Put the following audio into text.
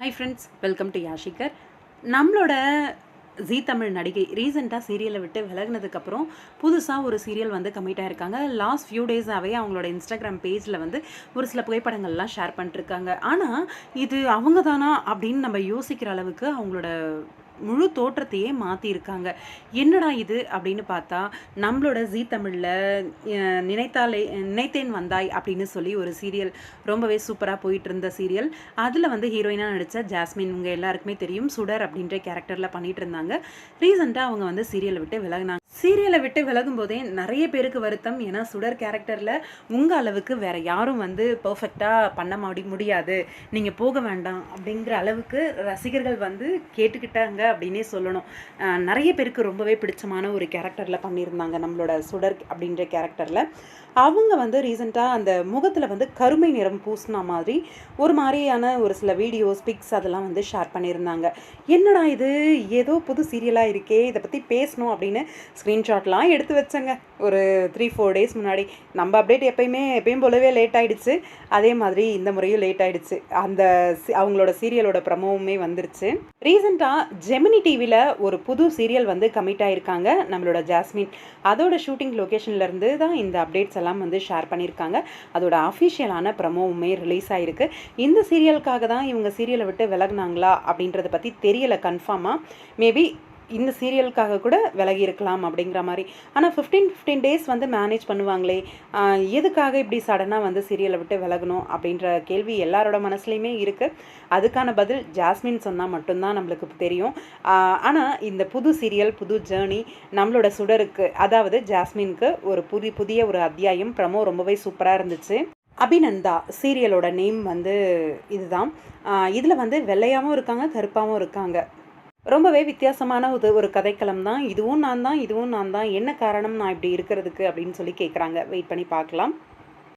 High friends welcome to யாஷிகர் நம்மளோட Zee Tamil நடிகை ரீசெண்டாக சீரியலை விட்டு விலகினதுக்கப்புறம் புதுசாக ஒரு சீரியல் வந்து கமிட் ஆகிருக்காங்க லாஸ்ட் ஃபியூ டேஸாகவே அவங்களோட இன்ஸ்டாகிராம் பேஜில் வந்து ஒரு சில புகைப்படங்கள்லாம் ஷேர் பண்ணிட்டுருக்காங்க ஆனால் இது அவங்க தானா அப்படின்னு நம்ம யோசிக்கிற அளவுக்கு அவங்களோட முழு தோற்றத்தையே மாற்றிருக்காங்க என்னடா இது அப்படின்னு பார்த்தா நம்மளோட ஜீ தமிழில் நினைத்தாலே நினைத்தேன் வந்தாய் அப்படின்னு சொல்லி ஒரு சீரியல் ரொம்பவே சூப்பராக போயிட்டு இருந்த சீரியல். அதில் வந்து ஹீரோயினாக நடித்த ஜாஸ்மின் உங்கள் எல்லாருக்குமே தெரியும். சுடர் அப்படின்ற கேரக்டரில் பண்ணிட்டு இருந்தாங்க. ரீசெண்டாக அவங்க வந்து சீரியலை விட்டு விலகினாங்க. சீரியலை விட்டு விலகும் போதே நிறைய பேருக்கு வருத்தம். ஏன்னா சுடர் கேரக்டரில் உங்கள் அளவுக்கு வேற யாரும் வந்து பர்ஃபெக்டாக பண்ண முடி முடியாது. நீங்கள் போக வேண்டாம் அப்படிங்கிற அளவுக்கு ரசிகர்கள் வந்து கேட்டுக்கிட்டாங்க. அப்படின்னே சொல்லணும். நிறைய பேருக்கு ரொம்பவே பிடிச்சமான ஒரு கேரக்டரில் பண்ணியிருந்தாங்க நம்மளோட சுடர் அப்படின்ற கேரக்டரில் அவங்க வந்து ரீசெண்டாக அந்த முகத்தில் வந்து கருமை நிறம் பூசின மாதிரி ஒரு மாதிரியான ஒரு சில வீடியோஸ் பிக்ஸ் அதெல்லாம் வந்து ஷேர் பண்ணியிருந்தாங்க. என்னடா இது? ஏதோ புது சீரியலாக இருக்கே இதை பற்றி பேசணும் அப்படின்னு ஸ்க்ரீன்ஷாட்லாம் எடுத்து வச்சேங்க. ஒரு த்ரீ ஃபோர் டேஸ் முன்னாடி. நம்ம அப்டேட் எப்பயுமே எப்பயும் போலவே லேட் ஆகிடுச்சு அதே மாதிரி இந்த முறையும் லேட் ஆகிடுச்சு அந்த அவங்களோட சீரியலோட ப்ரமோவுமே வந்துருச்சு. ரீசெண்டாக ஜெமினி டிவியில் ஒரு புது சீரியல் வந்து கமிட் ஆகியிருக்காங்க நம்மளோட ஜாஸ்மின் அதோட ஷூட்டிங் லொக்கேஷன்லேருந்து தான் இந்த அப்டேட்ஸ் எல்லாம் வந்து ஷேர் பண்ணியிருக்காங்க. அதோட அஃபிஷியலான ப்ரமோவுமே ரிலீஸ் ஆகிருக்கு இந்த சீரியலுக்காக தான் இவங்க சீரியலை விட்டு விலகுனாங்களா அப்படின்றத பற்றி தெரியலை கன்ஃபார்மாக மேபி இந்த சீரியலுக்காக கூட விலகி இருக்கலாம் அப்படிங்கிற மாதிரி. ஆனால் ஃபிஃப்டீன் ஃபிஃப்டீன் டேஸ் வந்து மேனேஜ் பண்ணுவாங்களே எதுக்காக இப்படி சடனாக வந்து சீரியலை விட்டு விலகணும் அப்படின்ற கேள்வி எல்லாரோட மனசுலையுமே இருக்குது அதுக்கான பதில் ஜாஸ்மின் சொன்னால் மட்டும்தான் நம்மளுக்கு தெரியும். ஆனால் இந்த புது சீரியல் புது ஜேர்னி நம்மளோட சுடருக்கு அதாவது ஜாஸ்மினுக்கு ஒரு புதி புதிய ஒரு அத்தியாயம் ப்ரமோ ரொம்பவே சூப்பராக இருந்துச்சு. அபிநந்தா சீரியலோட நேம் வந்து இதுதான். இதில் வந்து வெள்ளையாகவும் இருக்காங்க கருப்பாகவும் இருக்காங்க. ரொம்பவே வித்தியாசமான ஒரு ஒரு கதைக்களம் தான். இதுவும் நான் தான் இதுவும் நான் தான். என்ன காரணம் நான் இப்படி இருக்கிறதுக்கு அப்படின்னு சொல்லி கேட்குறாங்க வெயிட் பண்ணி பார்க்கலாம்.